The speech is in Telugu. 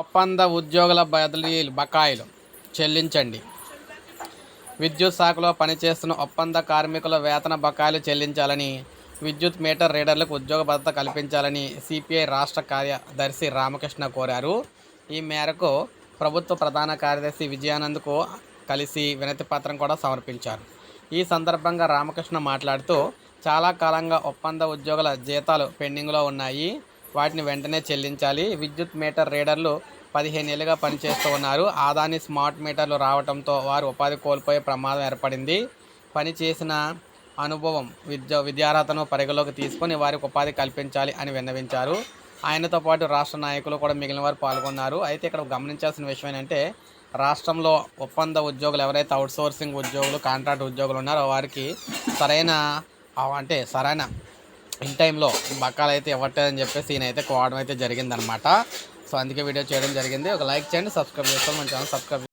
ఒప్పంద ఉద్యోగుల బదిలీలు బకాయిలు చెల్లించండి. విద్యుత్ శాఖలో పనిచేస్తున్న ఒప్పంద కార్మికుల వేతన బకాయిలు చెల్లించాలని విద్యుత్ మీటర్ రీడర్లకు ఉద్యోగ భద్రత కల్పించాలని సిపిఐ రాష్ట్ర కార్యదర్శి రామకృష్ణ కోరారు. ఈ మేరకు ప్రభుత్వ ప్రధాన కార్యదర్శి విజయానంద్కు కలిసి వినతి పత్రం కూడా సమర్పించారు. ఈ సందర్భంగా రామకృష్ణ మాట్లాడుతూ చాలా కాలంగా ఒప్పంద ఉద్యోగుల జీతాలు పెండింగ్లో ఉన్నాయి. వాటిని వెంటనే చెల్లించాలి. విద్యుత్ మీటర్ రీడర్లు పదిహేను ఏళ్ళుగా పనిచేస్తూ ఉన్నారు. ఆదాని స్మార్ట్ మీటర్లు రావడంతో వారు ఉపాధి కోల్పోయే ప్రమాదం ఏర్పడింది. పని చేసిన అనుభవం విద్య విద్యార్హతను పరిగణలోకి తీసుకొని వారికి ఉపాధి కల్పించాలి అని విన్నవించారు. ఆయనతో పాటు రాష్ట్ర నాయకులు కూడా మిగిలిన వారు పాల్గొన్నారు. అయితే ఇక్కడ గమనించాల్సిన విషయం ఏంటంటే రాష్ట్రంలో ఒప్పంద ఉద్యోగులు ఎవరైతే అవుట్సోర్సింగ్ ఉద్యోగులు కాంట్రాక్ట్ ఉద్యోగులు ఉన్నారో వారికి సరైన అంటే సరైన ఇన్ టైంలో బకాలు అయితే ఇవ్వట్లేదని చెప్పేసి ఈయన అయితే కోవడం అయితే జరిగిందనమాట. సో అందుకే వీడియో చేయడం జరిగింది. ఒక లైక్ చేయండి సబ్స్క్రైబ్ చేసుకోండి మన ఛానల్ సబ్స్క్రైబ్